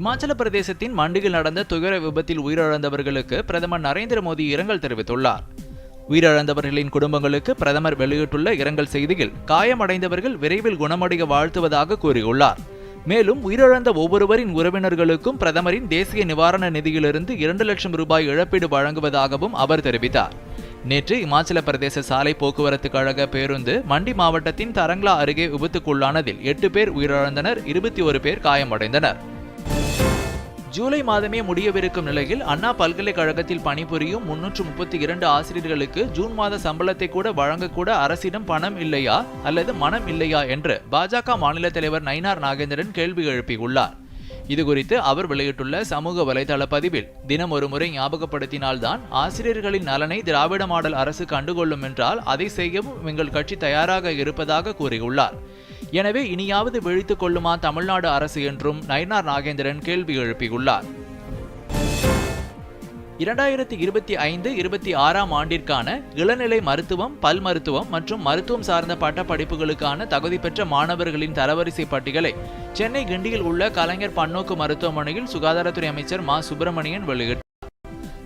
இமாச்சல பிரதேசத்தின் மண்டியில் நடந்த துயர விபத்தில் உயிரிழந்தவர்களுக்கு பிரதமர் நரேந்திர மோடி இரங்கல் தெரிவித்துள்ளார். உயிரிழந்தவர்களின் குடும்பங்களுக்கு பிரதமர் வெளியிட்டுள்ள இரங்கல் செய்தியில் காயமடைந்தவர்கள் விரைவில் குணமடைய வாழ்த்துவதாக கூறியுள்ளார். மேலும் உயிரிழந்த ஒவ்வொருவரின் உறவினர்களுக்கும் பிரதமரின் தேசிய நிவாரண நிதியிலிருந்து இரண்டு லட்சம் ரூபாய் இழப்பீடு வழங்குவதாகவும் அவர் தெரிவித்தார். நேற்று இமாச்சல பிரதேச சாலை போக்குவரத்து கழக பேருந்து மண்டி மாவட்டத்தின் தரங்லா அருகே விபத்துக்குள்ளானதில் எட்டு பேர் உயிரிழந்தனர் இருபத்தி ஒரு பேர் காயமடைந்தனர். ஜூலை மாதமே முடியவிருக்கும் நிலையில் அண்ணா பல்கலைக்கழகத்தில் பணிபுரியும் முன்னூற்று முப்பத்தி இரண்டு ஆசிரியர்களுக்கு ஜூன் மாத சம்பளத்தை கூட வழங்கக்கூட அரசிடம் பணம் இல்லையா அல்லது மனம் இல்லையா என்று பாஜக மாநில தலைவர் நயினார் நாகேந்திரன் கேள்வி எழுப்பியுள்ளார். இதுகுறித்து அவர் வெளியிட்டுள்ள சமூக வலைதள பதிவில் தினம் ஒரு முறை ஞாபகப்படுத்தினால்தான் ஆசிரியர்களின் நலனை திராவிட மாடல் அரசு கண்டுகொள்ளும் என்றால் அதை செய்யவும் எங்கள் கட்சி தயாராக இருப்பதாக கூறியுள்ளார். எனவே இனியாவது விழித்துக் கொள்ளுமா தமிழ்நாடு அரசு என்றும் நயனார் நாகேந்திரன் கேள்வி எழுப்பியுள்ளார். இரண்டாயிரத்தி இருபத்தி ஐந்து இருபத்தி ஆறாம் ஆண்டிற்கான இளநிலை மருத்துவம் பல் மருத்துவம் மற்றும் மருத்துவம் சார்ந்த பட்ட படிப்புகளுக்கான தகுதி பெற்ற மாணவர்களின் தரவரிசை பட்டியலை சென்னை கிண்டியில் உள்ள கலைஞர் பன்னோக்கு மருத்துவமனையில் சுகாதாரத்துறை அமைச்சர் மா. சுப்பிரமணியன் வெளியிட்டார்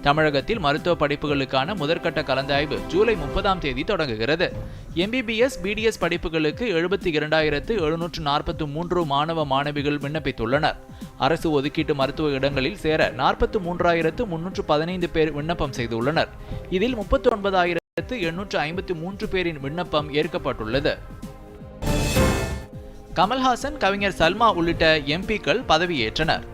தமிழகத்தில் மருத்துவ படிப்புகளுக்கான முதற்கட்ட கலந்தாய்வு ஜூலை முப்பதாம் தேதி தொடங்குகிறது. எம்பிபிஎஸ் பிடிஎஸ் படிப்புகளுக்கு எழுபத்தி இரண்டாயிரத்து எழுநூற்று நாற்பத்தி மூன்று மாணவ மாணவிகள் விண்ணப்பித்துள்ளனர். அரசு ஒதுக்கீட்டு மருத்துவ இடங்களில் சேர நாற்பத்தி மூன்றாயிரத்து முன்னூற்று பதினைந்து பேர் விண்ணப்பம் செய்துள்ளனர். இதில் முப்பத்தி ஒன்பதாயிரத்து எண்ணூற்று ஐம்பத்தி மூன்று பேரின் விண்ணப்பம் ஏற்கப்பட்டுள்ளது. கமல்ஹாசன் கவிஞர் சல்மா உள்ளிட்ட எம்பிக்கள் பதவியேற்றனர்.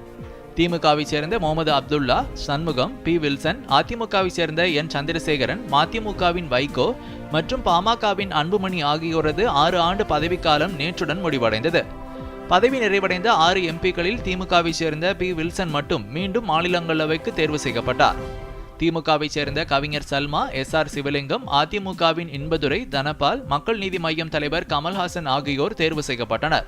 திமுகவை சேர்ந்த முகமது அப்துல்லா சண்முகம் பி. வில்சன் அதிமுகவை சேர்ந்த என். சந்திரசேகரன் மதிமுகவின் வைகோ மற்றும் பாமகவின் அன்புமணி ஆகியோரது ஆறு ஆண்டு பதவிக்காலம் நேற்றுடன் முடிவடைந்தது. பதவி நிறைவடைந்த ஆறு எம்பிக்களில் திமுகவை சேர்ந்த பி. வில்சன் மட்டும் மீண்டும் மாநிலங்களவைக்கு தேர்வு செய்யப்பட்டார். திமுகவை சேர்ந்த கவிஞர் சல்மா எஸ். ஆர். சிவலிங்கம் அதிமுகவின் இன்பதுரை தனபால் மக்கள் நீதி மய்யம் தலைவர் கமல்ஹாசன் ஆகியோர் தேர்வு செய்யப்பட்டனர்.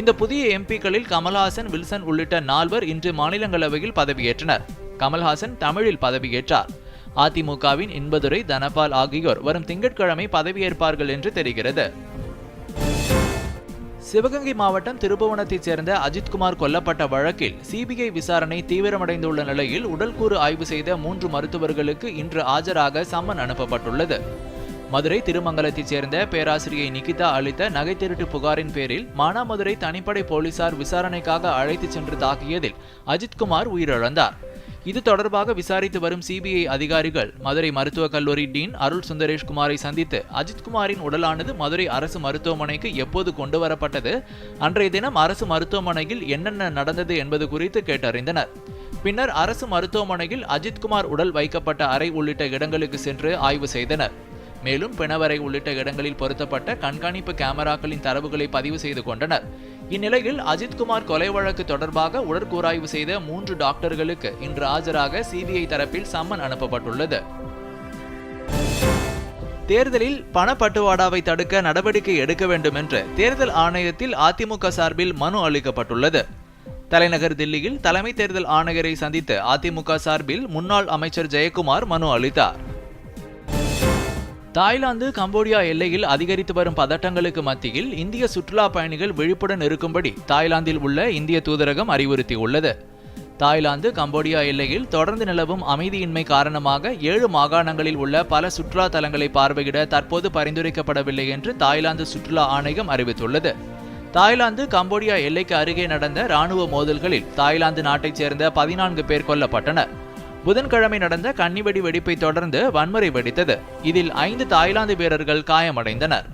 இந்த புதிய எம்பிக்களில் கமல்ஹாசன் வில்சன் உள்ளிட்ட நால்வர் இன்று மாநிலங்களவையில் பதவியேற்றனர். கமல்ஹாசன் தமிழில் பதவியேற்றார். அதிமுகவின் இன்பதுரை தனபால் ஆகியோர் வரும் திங்கட்கிழமை பதவியேற்பார்கள் என்று தெரிகிறது. சிவகங்கை மாவட்டம் திருபுவனத்தைச் சேர்ந்த அஜித்குமார் கொல்லப்பட்ட வழக்கில் சிபிஐ விசாரணை தீவிரமடைந்துள்ள நிலையில் உடல்கூறு ஆய்வு செய்த மூன்று மருத்துவர்களுக்கு இன்று ஆஜராக சம்மன் அனுப்பப்பட்டுள்ளது. மதுரை திருமங்கலத்தைச் சேர்ந்த பேராசிரியை நிகிதா அளித்த நகை திருட்டு புகாரின் பேரில் மானாமதுரை தனிப்படை போலீசார் விசாரணைக்காக அழைத்துச் சென்று தாக்கியதில் அஜித்குமார் உயிரிழந்தார். இது தொடர்பாக விசாரித்து வரும் சிபிஐ அதிகாரிகள் மதுரை மருத்துவக் கல்லூரி டீன் அருள் சுந்தரேஷ்குமாரை சந்தித்து அஜித்குமாரின் உடலானது மதுரை அரசு மருத்துவமனைக்கு எப்போது கொண்டு வரப்பட்டது அன்றைய தினம் அரசு மருத்துவமனையில் என்னென்ன நடந்தது என்பது குறித்து கேட்டறிந்தனர். பின்னர் அரசு மருத்துவமனையில் அஜித்குமார் உடல் வைக்கப்பட்ட அறை உள்ளிட்ட இடங்களுக்கு சென்று ஆய்வு செய்தனர். மேலும் பிணவரை உள்ளிட்ட இடங்களில் பொருத்தப்பட்ட கண்காணிப்பு கேமராக்களின் தரவுகளை பதிவு செய்து கொண்டனர். இந்நிலையில் அஜித்குமார் கொலை வழக்கு தொடர்பாக உடற்கூராய்வு செய்த மூன்று டாக்டர்களுக்கு இன்று ஆஜராக சிபிஐ தரப்பில் சம்மன் அனுப்பப்பட்டுள்ளது. தேர்தலில் பணப்பட்டுவாடாவை தடுக்க நடவடிக்கை எடுக்க வேண்டும் என்று தேர்தல் ஆணையத்தில் அதிமுக சார்பில் மனு அளிக்கப்பட்டுள்ளது. தலைநகர் தில்லியில் தலைமை தேர்தல் ஆணையரை சந்தித்து அதிமுக சார்பில் முன்னாள் அமைச்சர் ஜெயக்குமார் மனு அளித்தார். தாய்லாந்து கம்போடியா எல்லையில் அதிகரித்து வரும் பதட்டங்களுக்கு மத்தியில் இந்திய சுற்றுலா பயணிகள் விழிப்புடன் இருக்கும்படி தாய்லாந்தில் உள்ள இந்திய தூதரகம் அறிவுறுத்தியுள்ளது. தாய்லாந்து கம்போடியா எல்லையில் தொடர்ந்து நிலவும் அமைதியின்மை காரணமாக ஏழு மாகாணங்களில் உள்ள பல சுற்றுலா தலங்களை பார்வையிட தற்போது பரிந்துரைக்கப்படவில்லை என்று தாய்லாந்து சுற்றுலா ஆணையம் அறிவித்துள்ளது. தாய்லாந்து கம்போடியா எல்லைக்கு அருகே நடந்த ராணுவ மோதல்களில் தாய்லாந்து நாட்டைச் சேர்ந்த பதினான்கு பேர் கொல்லப்பட்டனர். புதன்கிழமை நடந்த கன்னிவெடி வெடிப்பை தொடர்ந்து வன்முறை வெடித்தது. இதில் ஐந்து தாய்லாந்து வீரர்கள் காயமடைந்தனர்.